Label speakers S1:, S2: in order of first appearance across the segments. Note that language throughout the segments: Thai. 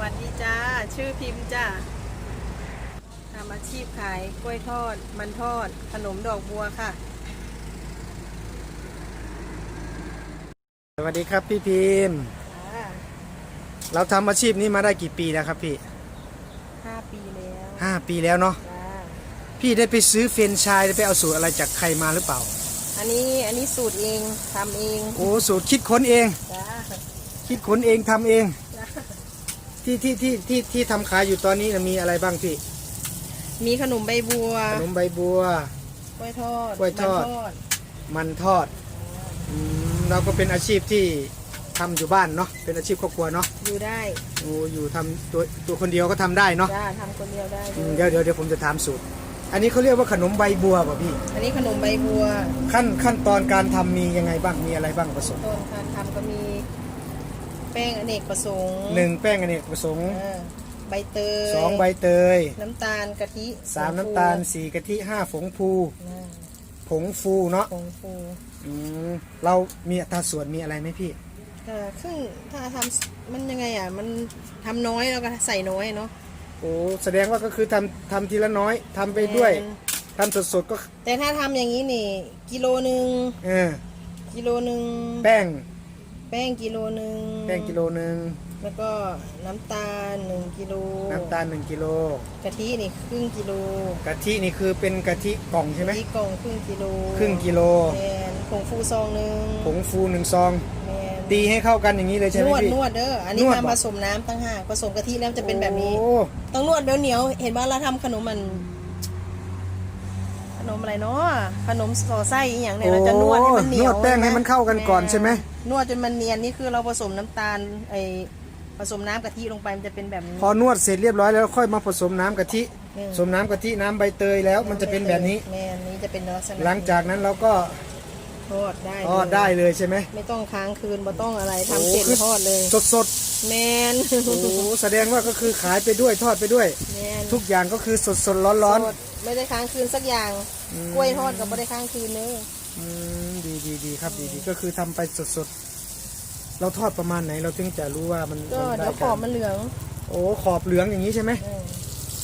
S1: วัสดีจ้า ชื่อพิมพ์จ้าทำอาชีพขายกล้วยทอด มันทอด ขนมดอกบัวค่ะ
S2: สวัสดีครับพี่พิมพ์
S1: อ่า
S2: เราทำอาชีพนี้มาได้กี่ปีแล้วครับพี่
S1: ห้าปีแล้ว
S2: ห้าปีแล้วเนาะ
S1: จ้า
S2: พี่ได้ไปซื้อเฟรนไชายได้ไปเอาสูตรอะไรจากใครมาหรือเปล่า
S1: อันนี้อันนี้สูตรเองทำเอง
S2: โอ้สูตรคิดค้นเอง
S1: จ้า
S2: คิดค้นเองทำเอง
S1: จ้า
S2: ที่ที่ที่ที่ที่ทำขายอยู่ตอนนี้น่ะมีอะไรบ้างพี่
S1: มีขนมใบบัว
S2: ขนมใบบัว
S1: กล้วยทอด
S2: กล้วยทอด
S1: มันทอด
S2: มันทอดอืมเราก็เป็นอาชีพที่ทำอยู่บ้านเนาะเป็นอาชีพครอบครัวเนาะ
S1: อยู่ได้
S2: โอ้อยู่ทำตัวตัวคนเดียวก็ทำได้เนาะ
S1: จ้าทำคนเดียวได้
S2: อืมเดี๋ยวเดี๋ยวเดี๋ยวผมจะถามสูตร อันนี้เขาเรียกว่าขนมใบบัวป่ะพี่
S1: อันนี้ขนมใบบัว
S2: ขั้นขั้นตอนการทำมียังไงบ้างมีอะไรบ้างผสม
S1: ต้นการทำก็มี แป้งอเนกประสงค์
S2: หนึ่งแป้งอเนกประสงค์
S1: อ่าใบเตย
S2: สองใบเตย
S1: น้ำตาลกะทิ
S2: สามน้ำตาลสี่กะทิห้าผงฟู
S1: อ่า
S2: ผงฟูเนาะ
S1: ผงฟู
S2: อืมเรามีอัตราส่วนมีอะไรไหมพี่
S1: ก็ครึ่งถ้าทำมันยังไงอะ มันทำน้อยแล้วก็ใส่น้อยเนาะ
S2: โอ้แสดงว่าก็คือทำทำทีละน้อยทำไปด้วย
S1: แม่น
S2: ทำสดๆก็
S1: แต่ถ้าทำอย่างนี้นี่ กิโลหนึ่ง
S2: เออ
S1: กิโลหนึ่ง
S2: แป้ง
S1: แป้งกิโลหนึ่ง
S2: แป้งกิโลหนึ่ง
S1: แล้วก็น้ำตาลหนึ่งกิโล
S2: น้ำตาลหนึ่งกิโล
S1: กะทินี่ครึ่งกิโล
S2: กะทินี่คือเป็นกะทิกล่องใช่ไหม
S1: กะทิกล่องครึ่งกิโล
S2: ครึ่งกิโล
S1: แมนผงฟูซองหนึ่ง
S2: ผงฟูหนึ่งซอง
S1: แมน
S2: ตีให้เข้ากันอย่างนี้เลยใช่ไห
S1: น
S2: ม
S1: วด
S2: พี่
S1: นวดเด้ออันนี้
S2: นวด
S1: ทำ
S2: บ่
S1: ผสมน้ำตั้งหากผสมกะทิแล้วจะเป็นแบบนี้
S2: โอ้
S1: ต้องนวดเดี๋ยวเหนียวเห็นว่าเราทำขนมมันขนมอะไรเนาะขนมสอไส้อหย่างเนี่ยเราจะนวดให้มันเหนียว
S2: นวดแป้งให้มันเข้ากันก่อนใช่ไหม
S1: นวดจนมันเนียนนี่คือเราผสมน้ำตาลไอผสมน้ำกะทิลงไปมันจะเป็นแบบนี้
S2: พอนวดเสร็จเรียบร้อยแล้วค่อยมาผสมน้ำกะทิ
S1: อืม
S2: ผสมน้ำกะทิน้ำใบเตยแล้วมันจะเป็นแบบนี้
S1: แม่อันนี้จะเป็นลักษณะ
S2: หลังจากนั้นเราก็
S1: ทอดได้
S2: ทอดได้เลยใช่ไหม
S1: ไม่ต้องค้างคืนบ่ต้องอะไรทำเสร็จ
S2: โอ้คือ
S1: ทอดเลย
S2: สดสด
S1: แมน
S2: ๆโอ้แสดงว่าก็คือขายไปด้วยทอดไปด้วย
S1: แมน
S2: ทุกอย่างก็คือสดสดร้อนร้อน
S1: สดไม่ได้ค้างคืนสักอย่าง
S2: อืม
S1: กล้วยทอดกับไม่ได้ค้างคืนเนอะ
S2: ๆ อืมดีดีดีครับดีดีก็คือทำไปสดสดๆ เราทอดประมาณไหนเราถึงจะรู้ว่ามัน
S1: ก็
S2: มัน
S1: เดี๋ยวขอบมันเหลือง
S2: โอ้ขอบเหลืองอย่างนี้ใช่ไหม
S1: เออ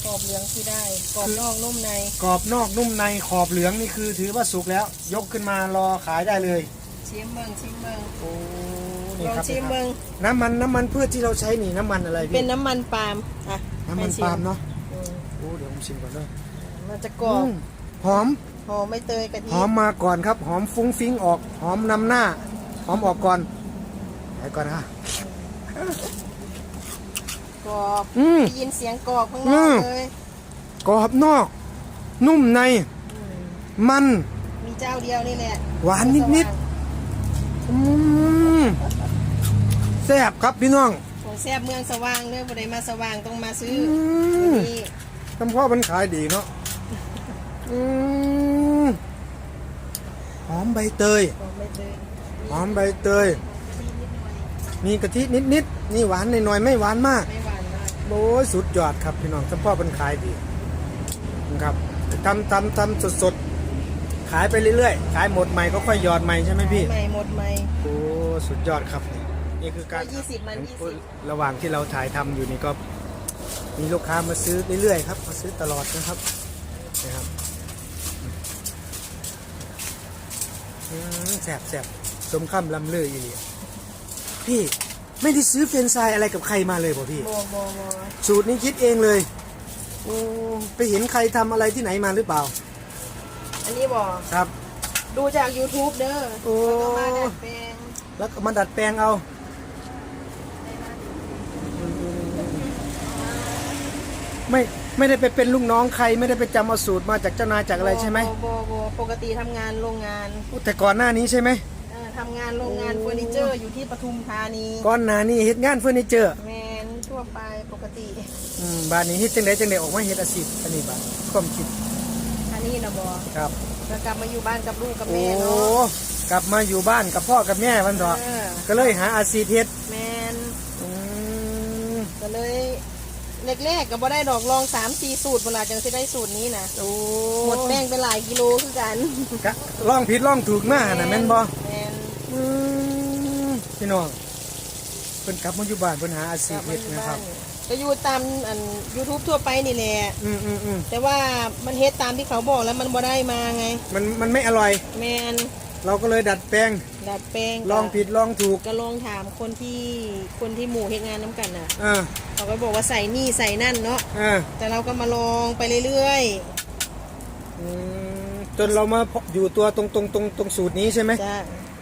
S1: ขอบเหลืองที่ได้กรอบนอกนุ่มใน
S2: กรอบนอกนุ่มในขอบเหลืองนี่คือถือว่าสุกแล้ว ยกขึ้นมารอขายได้เลย
S1: ชิมเบิงชิมเบิง
S2: โอ้
S1: ล
S2: นี่
S1: อง
S2: ครับ
S1: ชิมเบิง
S2: น้ำมันน้ำมันพืชที่เราใช้นี่น้ำมันอะไร
S1: เป็
S2: พี่
S1: นน้ำมันปาล์มอะ
S2: น้ำมัน
S1: ให้ชิ
S2: ปาล์มเนาะ
S1: อืม
S2: โอ้เดี๋ยวผมชิมก่อนเลย
S1: มันจะกรอบ
S2: อืมหอม
S1: หอมใบเตยกะทิ
S2: หอมมาก่อนครับ หอมฟุ้งฟิ้งออกหอมนำหน้า หอมออกก่อนไปก่อนนะ
S1: กรอบ
S2: อืม
S1: ได้ยินเสียงกรอบข้างน
S2: อื
S1: อก
S2: ม
S1: เลย
S2: กรอบนอก นุ่มใน
S1: อืม
S2: มัน
S1: มีเจ้าเดียวนี่แหละ
S2: หวานนิด ๆ อืมแซ่บครับพี่น้อง
S1: ๆของแซ่บเมืองสว่างเด้อบ่ได้มาสว่างต้องมาซื้อ
S2: อืม
S1: นี่
S2: คำพ่อมันขายดีเนาะ อืมหอมใบเตย
S1: ของใบเตย
S2: หอมใบเตย มีกะทินิดๆ นี่หวานหน่อยๆ ไม่หวานมาก
S1: ไม่หวานมาก
S2: โอ้ยสุดยอดครับพี่น้องเฉพาะมันขายดีนะครับทำทำทำสดๆ ขายไปเรื่อยๆ ขายหมดใหม่ก็ค่อยหยอดใหม่ใช่ไหมพี่
S1: ใหม่หมดใหม่
S2: โอ้สุดยอดครับ นี่คือการ
S1: ยี่สิบมันยี่สิบ
S2: ระหว่างที่เราถ่ายทำอยู่นี่ก็ มีลูกค้ามาซื้อเรื่อยๆครับ มาซื้อตลอดนะครับนะครับ อืมแสบแสบสมคำลำเลืออีเลียพี่ไม่ได้ซื้อเฟรนไชายอะไรกับใครมาเลยป่ะพี่
S1: โบโบโบ
S2: สูตรนี้คิดเองเลยโอ้ไปเห็นใครทำอะไรที่ไหนมาหรือเปล่า
S1: อันนี้บอก
S2: ครับ
S1: ดูจาก YouTube เด้อ
S2: โอ้
S1: แล้วก็มาดัดแปลง
S2: แล้วก็มาดัดแปลงเอา ไม่ ไม่ได้ไปเป็นลูกน้องใครไม่ได้ไปจำเอาสูตรมาจากเจ้านายจากอะไรใช่ไหม
S1: โบโบโบปกติทำงานโรงงาน
S2: อู้แต่ก่อนหน้านี้ใช่ไหม
S1: เอ่อทำงานโรงงานเฟอร์นิเจอร์อยู่ที่ปทุมธานี
S2: ก่อนหน้านี้เฮ็ดงานเฟอร์นิเจอร์
S1: แมนทั่วไปปกติ
S2: อืมบ้านนี้เฮ็ดจังไดจังไดออกมาเฮ็ดอาชีพอันนี้บ้านความคิด
S1: อันนี้นะบอ
S2: ครับ
S1: แล้วกลับมาอยู่บ้านกับลูกกับ
S2: โอ้
S1: แม่เนาะ
S2: กลับมาอยู่บ้านกับพ่อกับแม่วันเถอะ
S1: เออ
S2: ก็เลยหาอาชีพเฮ็ด
S1: แมน
S2: อืม
S1: ก็เลย แรกๆก็บ่ได้ดอกลองสามสี่สูตรเวลาจังสิได้สูตรนี้นะ
S2: โอ้
S1: หมดแป้งไปหลายกิโลคือกัน
S2: กะลองผิดลองถูกมาน่ะแม่นบ่
S1: แมน
S2: อืมพี่น้องเพิ่นกลับมาอยู่บ้านเพิ่นหาอาชี
S1: ก
S2: พ
S1: ลับมา
S2: เฮ็ด
S1: อยู่
S2: นะค
S1: บ้า
S2: รับ
S1: นก็อยู่ตามอัน YouTube ทั่วไปนี่แหละ
S2: อืมอืมอืม
S1: แต่ว่ามันเฮ็ดตามที่เขาบอกแล้วมันบ่ได้มาไง
S2: มันมันไม่อร่อย
S1: แมน
S2: เราก็เลยดัดแปลง
S1: ดัดแปลง
S2: ลองผิดลองถูก
S1: ก็ลองถามคนที่คนที่หมู่เฮ็ดงานน้ำกันน่ะ
S2: เออ
S1: เขาก็บอกว่าใส่นี่ใส่นั่นเนาะ
S2: เออ
S1: แต่เราก็มาลองไปเรื่อย
S2: อืมจนเรามาพบอยู่ตัวตรงตรงตรงตรงสูตรนี้ใช่ไหม
S1: ๆจ้า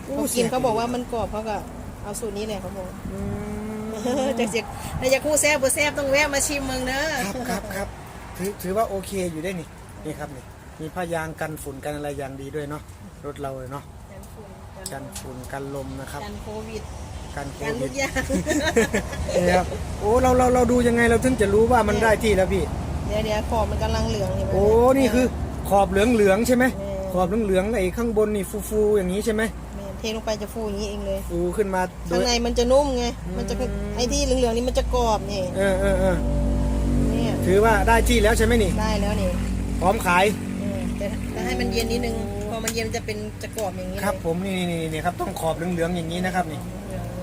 S2: อู้
S1: เขา
S2: เสี
S1: กิ
S2: ย
S1: นเขาบอกว่ามันกรอบเขาก็เอาสูตรนี้แหละเขาบอก
S2: อืม
S1: จะเสียถ้าอยากคู่แซ่บบ่แซ่บต้องแวะมาชิมเมืองเด้อ
S2: ครับครับครับถือถือว่าโอเคอยู่ได้นี่นี่ครับนี่มีผ้ายางกันฝุ่นกันอะไรอย่างดีด้วยเนาะรถเราเลยเนาะ
S1: กันฝุ่น
S2: กันฝุ่นกันลมนะครับ
S1: กันโควิด
S2: กันโค
S1: กัน
S2: วิ
S1: ทุ
S2: ด
S1: กอย่าง
S2: นี่ครับโอ้เราเราเราดูยังไงเราถึงจะรู้ว่ามันได้ที่แล้วพี่
S1: เดี๋ยวเดี๋ยวขอบมันกำลังเหลืองเห็นไหม
S2: โอ้นี่คือขอบเหลืองเหลืองๆใช่ไหม
S1: แม่
S2: ขอบเหลืองเหลืองๆไอ้ข้างบนนี่ฟูฟูๆอย่างนี้ใช่ไหม
S1: แม่เทลงไปจะฟูอย่างนี้เองเลย
S2: ฟูขึ้นมาโด
S1: ข้าง
S2: ย
S1: ในมันจะนุ่มไง
S2: อืม
S1: มันจะไอ้ที่เหลืองๆนี่มันจะกรอบนี่
S2: เออเออเออ
S1: เนี่ย
S2: ถือว่าได้ที่แล้วใช่ไหมนี่
S1: ได้แล้วนี่
S2: พร้อมขาย
S1: เออแต่แต่ให้มันเย็นนิดนึงพอมัน เย็นมันจะเป็นจะกรอบอย่างนี้เลย
S2: ครับผมนี่นี่นี่ครับต้องขอบเหลืองเหลืองๆอย่างนี้นะครับนี่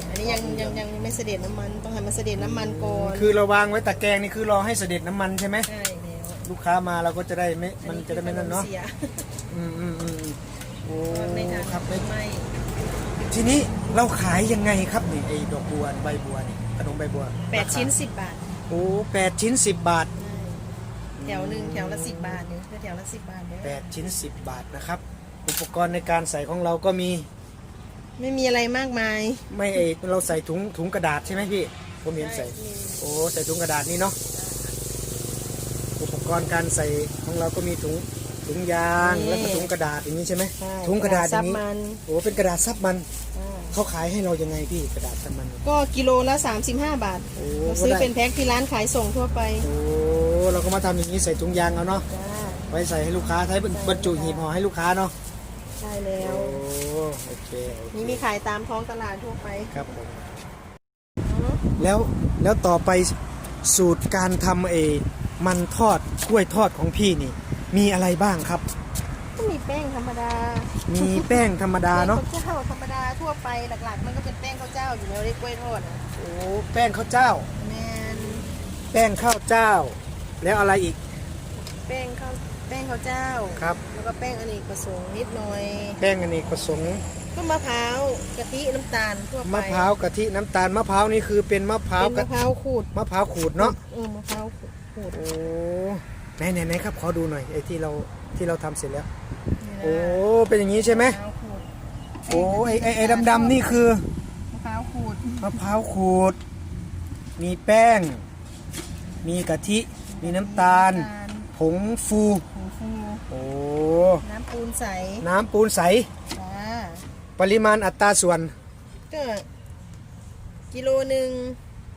S1: อันนี้ยังยังยังไม่เสด็จน้ำมันต้องให้มันเสด็จน้ำมันก่อน
S2: คือเราวางไว้ตะแกรงนี่คือรอให้เสด็จน้ำมันใช่ไหม
S1: ใช่แล้ว
S2: ลูกค้ามาเราก็จะได้ไม่มันจะได้ไม่นั่นเนาะ
S1: สีย
S2: อืมอืมอืมอืมโอ้
S1: ไม่ทาน
S2: ครับไม่
S1: ไม่
S2: ทีนี้เราขายยังไงครับนี่ไอ้ดอกบัวใบบัวนี่ขนมใบบัว
S1: แปดชิ้นสิบบาท
S2: โอ้แปดชิ้นสิบบาท
S1: แถวหนึ่งแถวละสิบบาทเนี่ยแถวละสิบบาทเนี่ย
S2: แปดชิ้นสิบบาทนะครับ อุปกรณ์ในการใส่ของเราก็มี
S1: ไม่มีอะไรมากมาย
S2: ไม่ไอเราใส่ถุงถุงกระดาษใช่ไหมพี่ผมเห็นใส่
S1: นี่
S2: โอ้ใส่ถุงกระดาษนี่เนาะอุปกรณ์การใส่ของเราก็มีถุงถุงยางแล้วก็ถุงกระดาษอย่างนี้ใช่ไหม
S1: ใช่
S2: ถุงกระดาษอย่างนี้
S1: ซับมัน
S2: โอ้เป็นกระดาษซับมัน
S1: อ่า
S2: เขาขายให้เรายังไงพี่กระดาษซับมัน
S1: ก็กิโลละ 35 บาท
S2: โอ้
S1: เราซื้อ
S2: ก็ได้
S1: เป็นแพ็คที่ร้านขายส่งทั่วไป
S2: โอ้เราก็มาทำอย่างนี้ใส่ถุงยางเอาเนาะ
S1: จ้า
S2: ไว้ใส่ให้ลูกค้าใช้บรรจุหีบห่อให้ลูกค้าเนาะ
S1: ใช่แล้ว
S2: โอ้โอเคโอเค
S1: นี่มีขายตามท้องตลาดทั่วไป
S2: ครับผมแล้วแล้วต่อไปสูตรการทำเอ มันทอดกล้วยทอดของพี่นี่ มีอะไรบ้างครับ
S1: ก็มีแป้งธรรมดา
S2: มีแป้งธรรมดาเนาะ
S1: แป้งข้าวเจ้าธรรมดาทั่วไปหลักๆ มันก็เป็นแป้งข้าวเจ้าอยู่แล้วเรียกกล้วยทอดอะ
S2: โอ้แป้งข้าวเจ้า
S1: แมน
S2: แป้งข้าวเจ้า แล้วอะไรอีก
S1: แป้งข้าว แป้งข้าวเจ้า
S2: ครับ
S1: แล้วก็แป้งอเนกประสงค์นิดหน่อย
S2: แป้งอเนกประสงค์
S1: ก็มะพร้าวกะทิน้ำตาลทั่วไป
S2: มะพร้าวกะทิน้ำตาลมะพร้าวนี่คือเป็นมะพร้าว
S1: เป็น
S2: กะ
S1: มะพร้าวขูด
S2: มะพร้าวขูดเนาะ
S1: เออมะพร้าวขูด
S2: โอ้ไหนไหนไหนครับขอดูหน่อยไอ้ที่เราที่เราทำเสร็จแล้ว
S1: นี่นะ
S2: โอ้เป็นอย่างนี้ใช่ไหม
S1: มะพร้าวขูด
S2: โอ้ไอ้ไอ้ไอ้ดำๆนี่คือ
S1: มะพร้าวขูด
S2: มะพร้าวขูด มีแป้ง มีกะทิ มีน้ำตาล
S1: น้ำตาล
S2: ผงฟู
S1: ผงฟู
S2: โอ้
S1: น้ำปูนใส
S2: น้ำปูนใส
S1: จ้า
S2: ปริมาณอัตราส่วน
S1: ก็กิโลหนึ่ง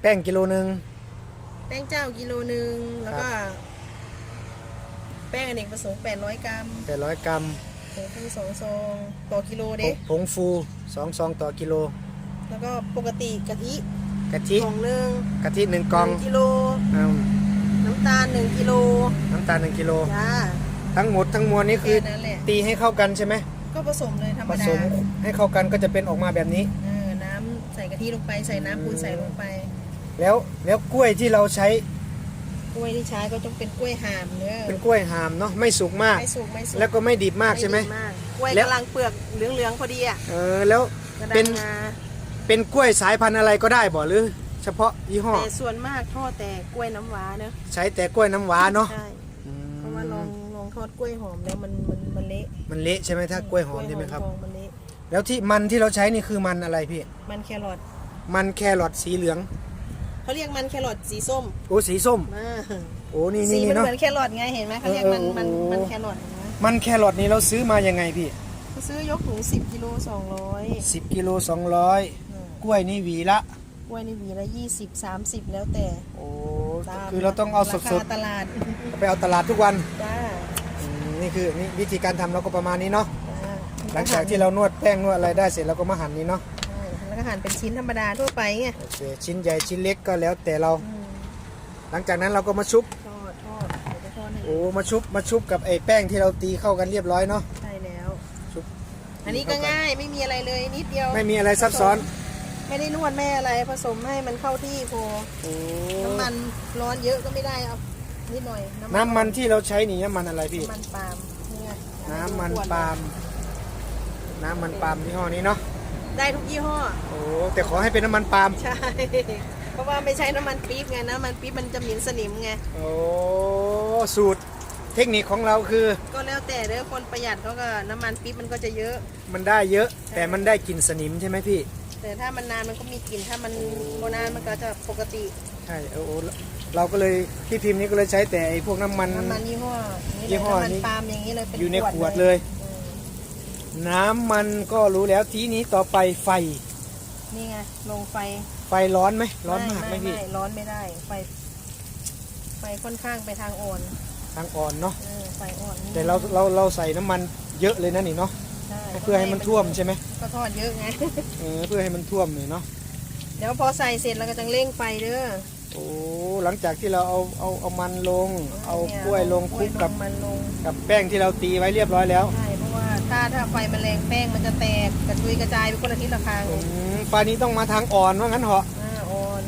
S2: แป้งกิโลหนึ่ง
S1: แป้งเจ้ากิโลหนึ่งแล้วก็
S2: ครับ
S1: แป้งอเนกประสงค์800 กรัม
S2: แปดร้อยกรัม
S1: ผงฟูสองซองต่อกิโลเด้
S2: ผงฟูสองซองต่อกิโล
S1: แล้วก็ปกติกะทิ
S2: กะทิ
S1: กล่องหนึ่ง
S2: กะทิหนึ่งกล่อง
S1: หนึ่งกิโล
S2: อืม
S1: น้ำตาลหนึ่งกิโล
S2: น้ำตาลหนึ่งกิโล
S1: จ้า
S2: ทั้งหมดทั้งมวลนี้คือ
S1: แค่นั้นแหละ
S2: ตีให้เข้ากันใช่ไหม
S1: ก็ผสมเลยธรร
S2: ผม
S1: ดา
S2: สมให้เข้ากันก็จะเป็นออกมาแบบนี้
S1: เออน้ำใส่กะทิลงไปใส่น้ำปูนใส่ลงไป
S2: แล้วแล้วกล้วยที่เราใช้
S1: กล้วยที่ใช้ก็ต้องเป็นกล้วยหามเนื้อ
S2: เป็นกล้วยหามเนาะไม่สุกมาก
S1: ไม่สุกไม่สุก
S2: แล้วก็ไม่ดิบมากใช่ไหม
S1: ดีากกล้วย
S2: แล้ว
S1: กำลังเปลือกเหลืองๆพอดีอะ
S2: เออแล้ว
S1: กระ
S2: เป็
S1: ดาน
S2: น
S1: งา
S2: เป็นกล้วยสายพันธุ์อะไรก็ได้บ่หรือ เฉพาะยี่ห้อ
S1: แต่ส่วนมากทอดแต่กล้วยน้ำว้าเนอะ
S2: ใช้แต่กล้วยน้ำว้าเนาะ
S1: ใช่ ทอดกล้วยหอมแล้วมันมันมันเละ
S2: มันเละใช่ไหมถ้ากล้วยหอมใช่ไหมครับ
S1: กล้วยอมันเละ
S2: แล้วที่มันที่เราใช้นี่คือมันอะไรพี่
S1: มันแครอท
S2: มันแครอทสีเหลือง
S1: เขาเรียกมันแครอทสีส้ม
S2: โอ้สีส้ม
S1: อ่า
S2: โอ้นี่
S1: สี
S2: นี่
S1: มัน
S2: เนาะ
S1: เหมือนแครอทไงเห็นไหมเขาเรียกมัน
S2: เออเออ
S1: มัน
S2: โอ้
S1: มันแครอทเห็นไหม
S2: มันแครอทนี่เราซื้อมายังไงพี่
S1: เขาซื้อยกถุง10กิโล200
S2: 10กิโล200 กล้วยนี่หวีละ
S1: กล้วยนี่หวีละ20 30แล้วแต่
S2: โอ้
S1: ตม
S2: คือเราต้องเอาส
S1: ร
S2: ด
S1: คตลาด
S2: ๆไปเอาตลาดทุกวัน
S1: จ้า
S2: อืมนี่ คือนี่วิธีการทำเราก็ประมาณนี้เนาะ
S1: จ้า
S2: หลังจากที่เรานวดแป้งนวดอะไรได้เสร็จเราก็มาหั่นนี้เนาะ
S1: ใช่แล้วก็หั่นเป็นชิ้นธรรมดาทั่วไปไง
S2: โอเคชิ้นใหญ่ชิ้นเล็กก็แล้วแต่เรา
S1: อืม
S2: หลังจากนั้นเราก็มาชุบ
S1: ทอดทอดเดี๋ยวจะทอดให้
S2: โอ้มาชุบมาชุบกับไอ้แป้งที่เราตีเข้ากันเรียบร้อยเนาะ
S1: ใช่แล้ว
S2: ชุบ
S1: อันนี้ก็ง่ายไม่มีอะไรเลยนิดเดียว
S2: ไม่มีอะไรซับซ้อน
S1: ไม่ได้นวดไม่อะไรผสมให้มันเข้าที่พอ
S2: โอ้
S1: น้ำมันร้อนเยอะก็ไม่ได้เอา นิดหน่อย
S2: น้ำมันที่เราใช้นี่น้ำมันอะไรพี่
S1: น้ำมันปาล์มนี่ไง
S2: น้ำมันปาล์มน้ำมันปาล์มยี่ห้อนี้เนาะ
S1: ได้ทุกยี่ห้อ
S2: โอ้แต่ขอให้เป็นน้ำมันปาล์ม
S1: ใช่ เพราะว่าไม่ใช่น้ำมันปี๊บไงน้ำมันปี๊บมันจะเหม็นสนิมไง
S2: โอ้สูตรเทคนิคของเราคือ
S1: ก็แล้วแต่เด้อคนประหยัดเขาก็น้ำมันปี๊บมันก็จะเยอะ
S2: มันได้เยอะแต่มันได้กลิ่นสนิมใช่ไหมพี่
S1: แต่ถ้ามันนานมันก็มีกลิ่นถ้ามันโบนานมันก็จะปกติ
S2: ใช่โอ้โอ้ เราก็เลยที่พิมพ์นี้ก็เลยใช้แต่ไอ้พวกน้ำมัน
S1: น้ำมันยี่ห้ออย่างนี้
S2: ยี่
S1: เลย
S2: ห้อ
S1: น้ำมัน
S2: นี้
S1: ปาล์มอย่างนี้เลยเป็น
S2: อยู่ในขวด
S1: เล
S2: เลยยน้ำมันก็รู้แล้วทีนี้ต่อไปไฟ
S1: นี่ไงลงไฟ
S2: ไฟร้อนไหมร้อนมากไหมพี่
S1: ร้อนไม่ได้ไฟไฟค่อนข้างไปทางอ่อน
S2: ทางอ่อนเนาะ
S1: เออไฟอ่อนนิดนึง
S2: แต่เราเราเราใส่น้ำมันเยอะเลยนะนี่เนาะ
S1: ใช่
S2: เพื่อให้มันท่วมใช่ไหม
S1: ก็ทอดเยอะไง
S2: เออเพื่อให้มันท่วมเลยเนาะ
S1: เดี๋ยวพอใส่เสร็จเราก็จะเร่งไฟเด้อ
S2: โอ้หลังจากที่เราเอาเอาเอามันลง เอา
S1: นี่
S2: กล้วยลง
S1: ก
S2: ค
S1: ล้
S2: ลุ
S1: วย
S2: กกับ
S1: ลงมันลง
S2: กับแป้งที่เราตีไว้เรียบร้อยแล้ว
S1: ใช่เพราะว่าถ้าถ้าไฟมันแรงแป้งมันจะแตกกระจุยกระจายไปคนละทิศละทาง
S2: อืมไฟนี้ต้องมาทางอ่อนว่างั้นเหรอ
S1: อ่าอ่อน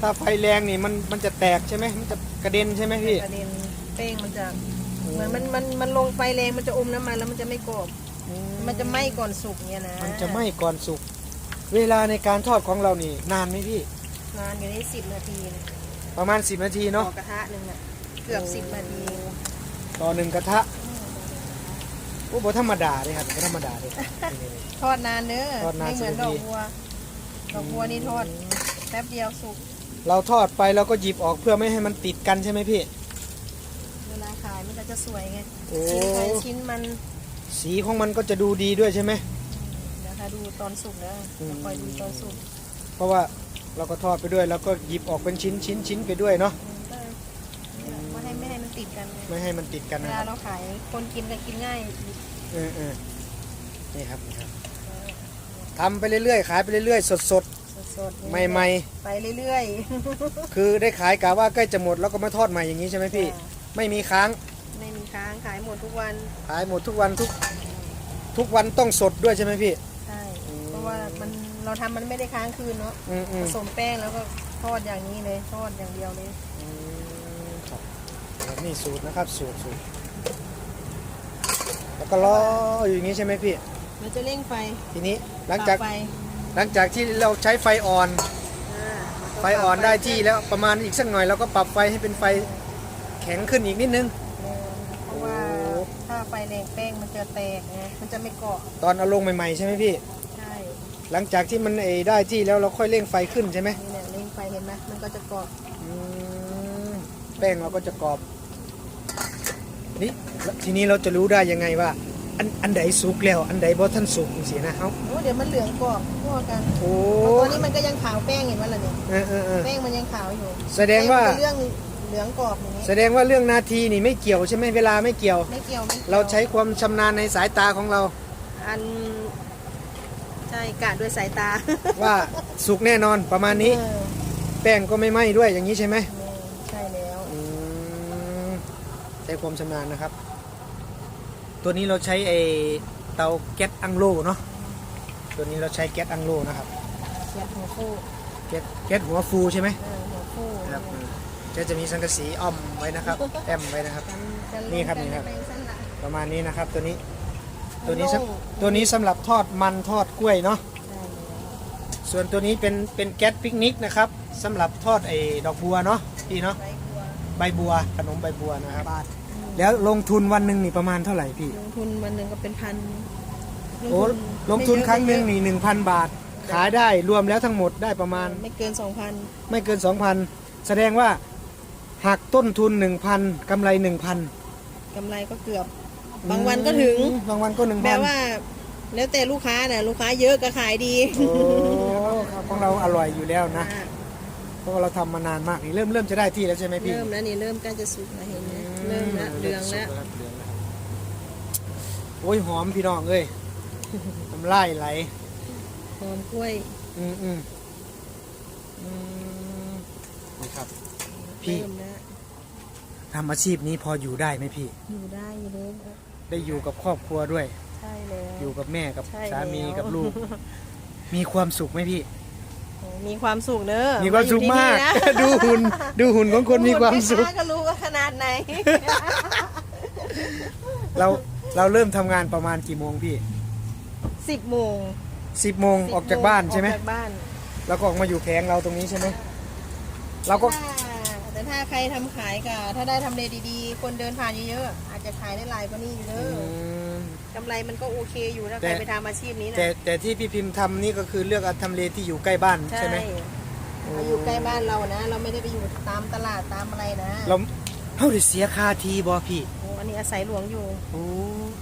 S2: ถ้าไฟแรงนี่มันมันจะแตกใช่ไหมมันจะกระเด็นใช่ไหมพี่
S1: กระเด็นแป้งมันจะเหมือนมันมันมันลงไฟแรงมันจะอมน้ำมันแล้วมันจะไม่กรอบ
S2: อื
S1: มันจะไหม้ก่อนสุกเนี่ยนะ
S2: มันจะไหม้ก่อนสุก เวลาในการทอดของเรานี่นานไหมพี่
S1: นานอยู่ในสิบนาทีนะ
S2: ประมาณ 10 นาที
S1: ต่
S2: เนาะ
S1: อกระทะหนึ่งอะเกือบสิบนาที
S2: ต่อหนึ่งกระทะโอ้โหธรรมดาเลยครับบ่ธรรมดาเลยนี่
S1: ทอดนานเด้อ
S2: ทอดนาน
S1: ไม่เหมือน
S2: สิบ
S1: ด
S2: นา
S1: อ
S2: ที
S1: กบัวดอกบัวนี่ทอดแป๊บเดียวสุก
S2: ๆเราทอดไปเราก็หยิบออกเพื่อไม่ให้มันติดกันใช่ไหมพี่
S1: เวลาขายมันก็จะสวยไง
S2: โอ้
S1: ชิ้นใครชิ้นมัน
S2: สีของมันก็จะดูดีด้วยใช่ไหม
S1: เดี๋ยวถ้าดูตอนสุกนะ
S2: อืม
S1: คอยดูตอนสุก
S2: เพราะว่า เราก็ทอดไปด้วยแล้วก็หยิบออกเป็นชิ้นชิ้นชิ้นไปด้วยเนาะ
S1: อืมก็นี่แหละไม่ให้ไม่ให้มันติดกันไง
S2: ไม่ให้มันติดกัน
S1: เว
S2: นะค
S1: ลา
S2: รับ
S1: เราขายคนกินก็กินง่าย
S2: เออเออนี่ครับนี่ครับทำไปเรื่อยๆขายไปเรื่อยๆ สด
S1: สดๆ
S2: ๆใหม่
S1: ไปเรื่อย
S2: ๆ คือได้ขายกะว่าใกล้จะหมดแล้วก็มาทอดใหม่อย่างนี้ใช่ไหม
S1: ๆ
S2: พี่
S1: จ้ะ
S2: ไม่มีค้าง
S1: ไม่มีค้างขายหมดทุกวัน
S2: ขายหมดทุกวันทุกทุกวันต้องสดด้วยใช่ไหมพี่
S1: ใช่
S2: อืม
S1: เพราะว่ามัน เราทำมันไม่ได้ค้างคืนเนาะ
S2: อืมอื
S1: ผมสมแป้งแล้วก็ทอดอย่างนี้เลยทอดอย่างเดียวเลย
S2: อืมครับครับนี่สูตรนะครับสูตรสูตรแล้วก็ล้ออยู่อย่างนี้ใช่ไหมพี่
S1: เราจะเร่งไฟ
S2: ทีนี้หลังจาก
S1: ปรับไฟ
S2: หลังจากที่เราใช้ไฟอ่อน
S1: อ่า
S2: ไฟอ่อนได้ที่แล้วประมาณอีกสักหน่อยเราก็ปรับไฟให้เป็นไฟแข็งขึ้นอีกนิดนึง
S1: เพราะว่า
S2: โอ้
S1: ถ้าไฟแรงแป้งมันจะแตกไงมันจะไม่เกาะ
S2: ตอนเอาลงใหม่ๆใช่ไหมพี่
S1: ใช่
S2: หลังจากที่มันเออได้ที่แล้วเราค่อยเร่งไฟขึ้นใช่ไหม
S1: นี่แหละเร่งไฟเห็นไหมมันก็จะเกาะ
S2: อืมแป้งเราก็จะกรอบนี่แล้วทีนี้เราจะรู้ได้ยังไงว่า อันอันใดสุกแล้ว อันใดบ่ทันสุกสินะเอ้า
S1: โอ้เดี๋ยวมันเหลืองกรอบทั่วกัน
S2: โอ้
S1: ตอนนี้มันก็ยังขาวแป้งเห็นไหมล่ะเนี่ย
S2: เออเออเออ
S1: แป้งมันยังขาวอยู่
S2: แสดงว่า
S1: ป้มันจะเรื่องเหลืองกรอบอย่างนี้
S2: แสดงว่าเรื่องนาทีนี่ไม่เกี่ยวใช่ไหมเวลาไม่เกี่ยว
S1: ไม่เกี่ยวไม่กี่ยว
S2: เราใช้ความชำนาญในสายตาของเรา
S1: อันใช่กะด้วยสายตา
S2: ว่าสุกแน่นอนประมาณนี้
S1: เออ
S2: แป้งก็ไม่ไหม้ด้วยอย่างนี้ใช่ไหม
S1: ใช่แล้ว
S2: อืมใช้ความชำนาญนะครับ ตัวนี้เราใช้ไอเตาแก๊สอังโลเนาะตัวนี้เราใช้แก๊สอังโลนะครับ
S1: เสียบหัวฟู
S2: แก๊สแก๊สหัวฟูใช่ไหม
S1: เออหัวฟู
S2: ครับอืมจะจะมีสังกะสีอ้อมไว้นะครับแอมไว้นะครับ
S1: จะ
S2: นี่ครับนี่ครับ
S1: จะเป็นสั้นละ
S2: ประมาณนี้นะครับตัวนี้ ตัวนี้
S1: โล่ง
S2: สำตัวนี้สำหรับทอดมันทอดกล้วยเนาะ
S1: ใช่แล้ว
S2: ส่วนตัวนี้เป็นเป็นแก๊สปิกนิกนะครับสำหรับทอดไอ้ดอกบัวเนาะพี่เนาะ
S1: ใบบัว
S2: ใบบัวขนมใบบัวนะครับแล้วลงทุนวันหนึ่งนี่ประมาณเท่าไหร่พี่
S1: ลงทุนวันหนึ่งก็เป็นพัน
S2: โอ้ลงทุน
S1: ไม่เยอะ
S2: ครั้งหนึ่ง
S1: ไม่เย
S2: นี่หนึ่งพันบาท ขายได้รวมแล้วทั้งหมดได้ประมาณ
S1: ไม่เกินสองพัน
S2: ไม่เกิน2,000แสดงว่าหักต้นทุน1,000กำไร1,000
S1: กำไรก็เกือบ บางวันก็ถึง
S2: บางวันก็1,000
S1: แปลว่า แล้วแต่ลูกค้าเนี่ยลูกค้าเยอะก็ขายดี
S2: โอ้ครับของเราอร่อยอยู่แล้วนะ
S1: อ่า
S2: เพราะว่าเราทำมานานมากนี่เริ่มเริ่มจะได้ที่แล้วใช่ไหมพี่
S1: เริ่มแล้วนี่เริ่มใกล้จะสุกแล้วเห็นไหมเริ่มแล้วเหลืองแล้ว
S2: ริ่มสุกเหลืองแล้วโอ้ยหอมพี่น้องเอ้ยน้ำลายไหล
S1: หอมกล้วย
S2: อืมอืมอืมนี่ครับ พี่
S1: เริ่มแล้ว
S2: ทำอาชีพนี้พออยู่ได้ไหมพี่
S1: อยู่ได้อยู่เลย
S2: ได้อยู่กับครอบครัวด้วย
S1: ใช่แล้ว
S2: อยู่กับแม่กับ
S1: ใช่
S2: สามี
S1: แล้ว
S2: กับลูก มีความสุขไหมพี่
S1: โอ้มีความสุขเนอะ
S2: มีความสุขมาก
S1: อยู่ที่นี่นะ
S2: ดูหุ่นดูหุ่นของคนมีความสุข
S1: แค้ก็รู้ว่าขนาดไหน
S2: เราเราเริ่มทำงานประมาณกี่โมงพี่
S1: สิบโมง
S2: สิบโมงออกจากบ้านใช่ไหม
S1: ออกจากบ้าน
S2: แล้วก็ออกมาอยู่แผงเราตรงนี้ใช่ไหมเราก็
S1: ถ้า แต่ถ้าใครทำขายกะถ้าได้ทำเลดีๆ คนเดินผ่านเยอะๆ อาจจะขายได้หลายกว่านี้อยู่เด้
S2: อื
S1: อ
S2: ม
S1: กำไรมันก็โอเคอยู่ถ้า
S2: แต่
S1: ใครไปทำอาชีพนี้นะ
S2: แต่แต่ที่พี่พิมพ์ทำนี่ก็คือเลือกเอาทำเลที่อยู่ใกล้บ้านใช่ไหม
S1: มาอยู่ใกล้บ้านเรานะ เราไม่ได้ไปอยู่ตามตลาดตามอะไรนะ
S2: เราเท่าได้เสียค่าทีบอพี่
S1: โอ้อันนี้อาศัยหลวงอยู่
S2: โอ้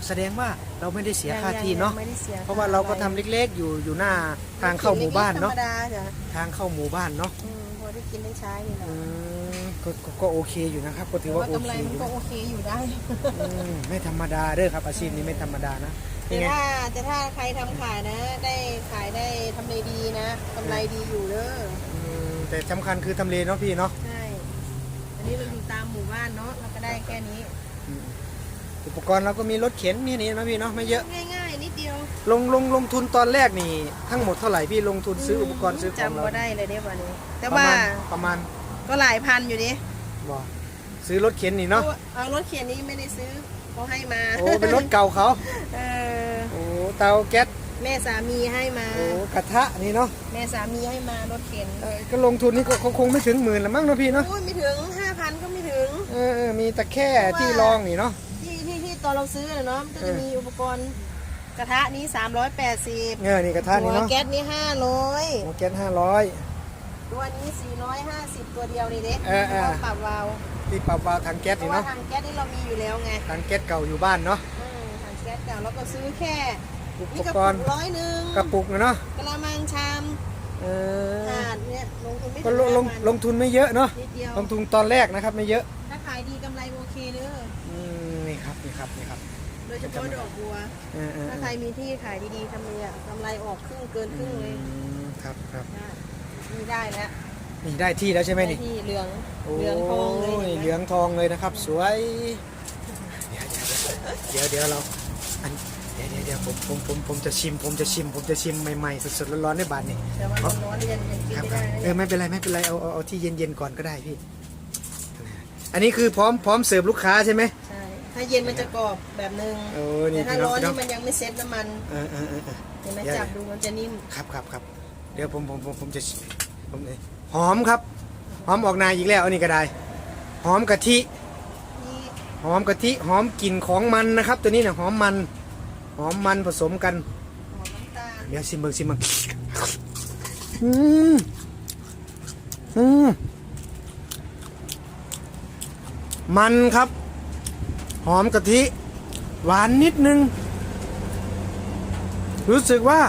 S2: แสดงว่าเราไม่ได้เสียค่าที่เนาะ
S1: ยังไม่ได้สีย
S2: เพราะว่าเราก็ทำเล็กๆอยู่อยู่หน้าทางเข้าหมู่บ้านเนาะ
S1: ธรรมดาจ้ะ
S2: ทางเข้าหมู่บ้านเนาะ
S1: อืมพอได้กินได้ใช้นี่แหละ
S2: อืม ก็ก็ก็โอเคอยู่นะครับก็ถื
S1: แต่
S2: อว่า
S1: ว่า
S2: โอกำเค
S1: ไร
S2: อ
S1: มัน
S2: ยู่
S1: ก็โอเคอยู่ได้
S2: อืมไม่ธรรมดาเด้อครับ อาชีพนี้ไม่ธรรมดานะ
S1: แต่
S2: นี่ไง
S1: ถ้าแต่ถ้าใครทำขายนะ ได้ขายได้ทำเลดีนะกำไรดีอยู่เด้อ
S2: อืมแต่สำคัญคือทำเลเนาะพี่เนาะ
S1: ใช่ อันนี้เราอยู่ตามหมู่บ้านเนาะเราก็ได้แค่นี้
S2: อืมอุปกรณ์เราก็มีรถเข็นมีนี่นะพี่เนาะไม่เยอะ
S1: ง่ายๆนิดเดียว
S2: ลงลงลงทุนตอนแรกนี่ ทั้งหมดเท่าไหร่พี่ลงทุนซื้ออุปกรณ์ซื้อของ
S1: จำ
S2: เรา
S1: ก็ได้เลยเนี่ยวันนี้ แต่
S2: ประ
S1: ว่า
S2: มาณประมาณ
S1: ก็หลายพันอยู่ดิ
S2: บ่ซื้อรถเข็นนี่เนาะ
S1: เอารถเขียนนี้ไม่ได้ซื้อเขาให้มา
S2: โอ้เป็นรถเก่าเขา
S1: เออ
S2: โอ้เตาแก๊ส
S1: แม่สามีให้มา
S2: โอ้กระทะนี่เนาะ
S1: แม่สามีให้มารถเข็น
S2: เออก็ลงทุนนี่ก็คงคงไม่ถึงหมื่นละมั้งเนาะพี่เนาะ
S1: โอ้ยไม่ถึงห้าพันก็ไม่ถึง
S2: เออเออมีตะแคร่ที่รองนี่เนาะ
S1: ที่ที่ที่ตอนเราซื้อน่ะเนาะมันก็
S2: เอ
S1: จะ
S2: อ
S1: มีอุปกรณ์กระทะนี้ 380
S2: เออนี่กระทะ
S1: หั
S2: นี่
S1: ว
S2: เนาะ
S1: แก๊สนี้
S2: หัวแก๊สห้าร้อย
S1: 500 ตัวนี้ 450 ตัวเดียวนี่เด็ก
S2: เออเออ
S1: ปรับวาล์ว
S2: ที่ปรับวาล์วถังแก๊ส
S1: เพ
S2: นี่
S1: ราะว่า
S2: เนาะ
S1: ทางแก๊สนี่เรามีอยู่แล้วไง
S2: ถังแก๊สเก่าอยู่บ้านเนาะ
S1: อืมทางแก๊สเก่าเราก็ซื้อแค่
S2: อุป
S1: นี่กระ
S2: ก
S1: ปุ
S2: รณ์
S1: กร้อยหนึ่ง
S2: กระปุกเนาะ
S1: กระมังชาม
S2: เออ
S1: ถาดเนี่ยลงทุนไม่
S2: ก็
S1: ถึง
S2: ลงลง
S1: 5,000
S2: ลงทุนไม่เยอะเนาะ
S1: นิดเดียว
S2: ลงทุนตอนแรกนะครับไม่เยอะ
S1: ถ้าขายดีกำไรโอเคเด้อ
S2: อืมนี่ครับนี่ครับนี่ครับ
S1: โดยเฉพาะดอกบัว
S2: เออเออ
S1: ถ้า
S2: เอ
S1: ใคร
S2: อ
S1: มีที่ขายดีๆทำเลยอะกำไรออกครึ่งเกินครึ่งเลย
S2: อืมครับครับ
S1: ได้ มีได้แล้ว
S2: นี่ได้ที่แล้วใช่ไหม
S1: ได้
S2: นี่
S1: ที่เหลือง
S2: โอ้
S1: เหลืองทองเลย
S2: ย
S1: ห็นไม
S2: เหลืองทองเลยนะครับ สวยเดี๋ยวเดี๋ยวเดี๋ยวเดี๋ยวเราอันเดี๋ยวเดี๋ยวเดี๋ยวผมผมผมผมจะชิม ผมจะชิม ผมจะชิมใหม่ๆสดๆร้อนๆในบาทนี่
S1: แต่ว่าร้อนๆยังยังกิน
S2: ครับ
S1: ไม่
S2: ครั
S1: ได้
S2: บ
S1: นะ
S2: เออไม่เป็นไรไม่เป็นไรเอาเอาเอาที่เย็นๆก่อนก็ได้พี่ อันนี้คือพร้อมพร้อมเสิร์ฟลูกค้าใช่ไหม
S1: ใช่ถ้าเย็นมันจะกรอบแบบนึง
S2: โอ้นี่
S1: แต่ถ้า
S2: พี่น้อง
S1: ร้อน
S2: พี่น้อ
S1: นี่
S2: ง
S1: มันยังไม่เซ็ตน้ำมัน
S2: เออเออเออเออ
S1: เห็นไหม
S2: เดี๋ยว
S1: จับดูมันจะนิ่ม
S2: ครับครับครับ เดี๋ยวผมผมผมผมจะผมเลยหอมครับ หอมออกนายอีกแล้วอันนี้ก็ได้ หอมกะทิ
S1: นี่
S2: หอมกะทิหอมกลิ่นของมันนะครับ ตัวนี้เนี่ยหอมมันหอมมันผสมกัน
S1: หอมน้ำตาล
S2: เดี๋ยวซิมเบิงซิมเบิงอืมอืมมันครับ หอมกะทิ หวานนิดนึง รู้สึกว่า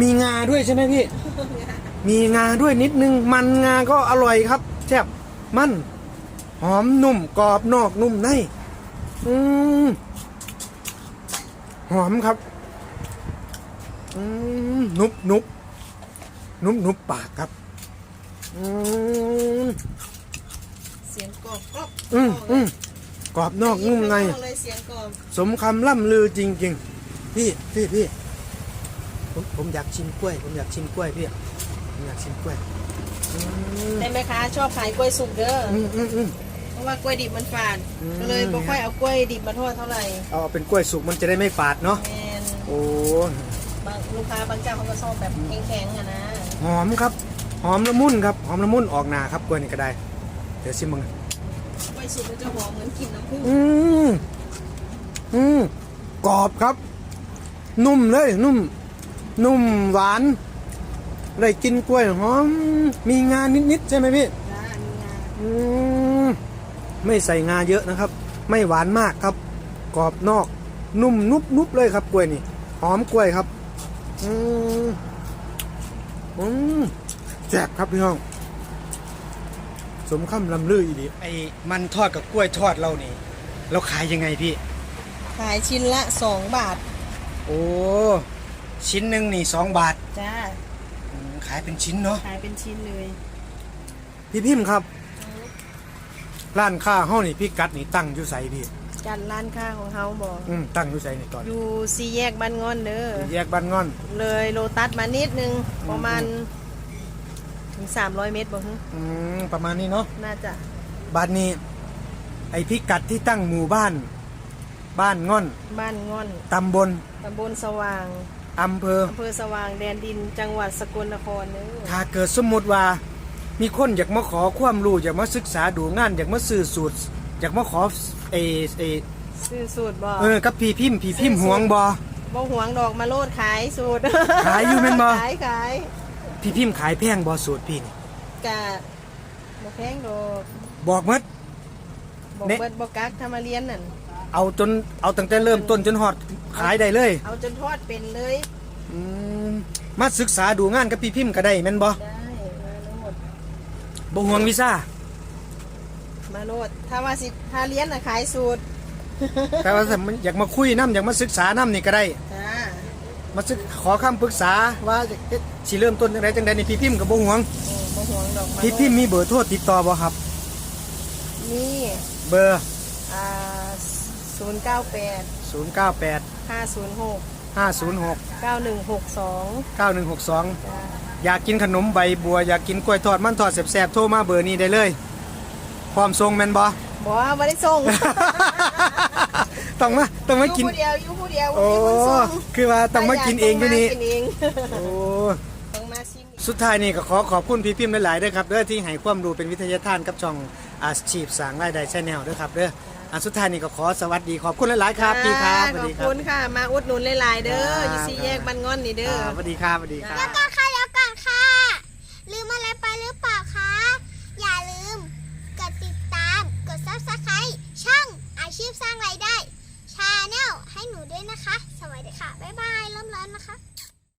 S2: มีงาด้วยใช่ไหมพี่ มีงาด้วยนิดนึง มันงาก็อร่อยครับแซ่บมัน หอมนุ่มกรอบนอกนุ่มใน อืมหอมครับ อืมนุบนุบนุบนุบปากครับ อืม
S1: เสียงกรอบกรอบ
S2: อืมอืมกรอบนอกนุ่มใน
S1: เลยเสียงกรอบ
S2: สมคำล่ำลือจริง ๆ พี่พี่พี่ ผมผมอยากชิมกล้วย ผมอยากชิมกล้วยพี่ผมอยากชิมกล้วยอืม
S1: แต่แม่ค้าชอบขายกล้วยสุกเด้ออ
S2: อืมอืมอืม
S1: เพราะว่ากล้วยดิบมันฝาด
S2: อืม
S1: ก็เลยบ่ค่อยเอากล้วยดิบมาทอดเท่าไหร่
S2: เอาเป็นกล้วยสุกมันจะได้ไม่ฝาดเนาะ
S1: แมน
S2: โอ้
S1: บางลูกค้าบางเจ้าเขาก็ชอบแบบแข็งๆอะนะ
S2: หอมครับ หอมละมุนครับหอมละมุนออกหนาครับกล้วยนี่ก็ได้ เดี๋ยวชิมมึง
S1: กล้วยสุกมันจะหอมเหมือนกลิ่นน้ำผึ้ง
S2: อืมอืมกรอบครับ นุ่มเลยนุ่ม นุ่มหวาน ได้กินกล้วยหอม มีงานนิดๆใช่ไหมพี่
S1: จ้ามีงา
S2: อืมไม่ใส่งาเยอะนะครับ ไม่หวานมากครับ กรอบนอก นุ่มนุบนุบเลยครับกล้วยนี่ หอมกล้วยครับ อืมอืมแซ่บครับพี่น้อง สมคำลำลืออีดีไอ้มันทอดกับกล้วยทอดเรานี่ เราขายยังไงพี่
S1: ขายชิ้นละสองบาท
S2: โอ้ ชิ้นหนึ่งนี่สองบาท
S1: จ้า
S2: อืมขายเป็นชิ้นเนาะ
S1: ขายเป็นชิ้นเลย
S2: พี่พิมพ์ครับ ร้านค้าห้องนี่พี่กัดนี่ตั้งอยู่ใสพี่
S1: จัดร้านค้าของเฮาบ่
S2: อืมตั้งอยู่ใส่ในตอน
S1: อยู่สี่แยกบ้านงอนเด้อ
S2: แยกบ้านงอน
S1: เลยโลตัสมานิดนึงประมาณถึง300 เมตรบ่ฮึ
S2: อืมประมาณนี้เนาะ
S1: น่าจะ
S2: บ้านนี้ ไอพิกัดที่ตั้งหมู่บ้าน บ้านง่อน
S1: บ้านงอน
S2: ตำบล
S1: ตำบลสว่าง
S2: อำเภอ
S1: อำเภอสว่างแดนดินจังหวัดสกลนครเด้อ
S2: ถ้าเกิดสมมติว่า มีคนอยากมาขอความรู้อยากมาศึกษาดูงาน อยากมาซื้อสูตร อยากมาขอเอเอ
S1: ซื้อสูตรบ่
S2: เออกับพี่พิมพ์พี่พิมพ์หวงบอ
S1: บ่หวงดอกมาโลดขายสูตร
S2: ขายอยู่แม่นบ่
S1: ขายขาย
S2: พี่พิมพ์ขายแพงบอสูตรพี่นี่
S1: กะบ่แพงดอก
S2: บอกหมัด
S1: บ่
S2: เนะ
S1: เบิดบ่กักถ้ามาเรียนนั่น
S2: เอาจนเอาตั้งแต่เริ่มต้นจนฮอดขายได้เลย
S1: เอาจนทอดเป็นเลย
S2: อืมมาศึกษาดูงานกับพี่พิมพ์ก็ได้แม่นบอ
S1: ได้มาโลด
S2: บ่ห่วงวีซ่า
S1: มาโลดถ้าว่าสิถ้าเรียนน่ะขายสูตร
S2: แต่ว่าถ้ามันอยากมาคุยน้ำอยากมาศึกษาน้ำนี่ก็ได้
S1: จ้า
S2: มาศึกขอคำปรึกษาว่าเอ๊ะสิเริ่มต้นจังไดจังไดนี่พี่พิมพ์กับบ่ห่วง
S1: โอ้บ่หวงดอกมา
S2: พี่พิมพ์มีเบอร์โทรติดต่อบ่ครับ
S1: นี่
S2: เบอร์
S1: อ่า 098
S2: 098
S1: 506
S2: 506
S1: 9162
S2: 9162
S1: จ้า
S2: อยากกินขนมใบบัว อยากกินกล้วยทอดมันทอดแสบๆโทรมาเบอร์นี้ได้เลย พร้อมส่งแม่นบ่
S1: บ่ว่าบ่ได้ส่ง
S2: ต้องมาต้องมากิน
S1: อยู่ผู้เดียวอยู่ผู้เดียว
S2: โอ้
S1: บ่มีคนส่ง
S2: คือว่าต้องมากินเองอยู่นี่
S1: ต้มากินเอง
S2: โอ้
S1: ต้องมาชิม
S2: สุดท้ายนี่ก็ขอขอบคุณพี่พิมพ์หลายๆด้วยครับเด้อที่ให้ความรู้เป็นวิทยาทานกับช่องอาชีพสร้างรายได้ชแนลด้วยครับเด้อ อันสุดท้ายนี่ก็ขอสวัสดีขอบคุณหลายๆครับพี่ครับสวัส
S1: ขอ
S2: ดี
S1: บ
S2: ครั
S1: คุ
S2: บ
S1: ณค่ะ มาอุดหนุนหลายๆเด้อ
S2: ครับ
S1: อยู่สี่แยกบ้านงอนนี่เด้อ
S2: อ่าสวัสดีครับสวัสดีครับ
S3: แล้วก่อนค่ะแล้วก่อนค่ะ ลืมอะไรไปหรือเปล่าคะ อย่าลืม กดติดตาม กด subscribe ช่องอาชีพสร้างรายได้ชาแนลให้หนูด้วยนะคะ สวัสดีค่ะ บ๊ายบายเริ่มร้อนนะคะ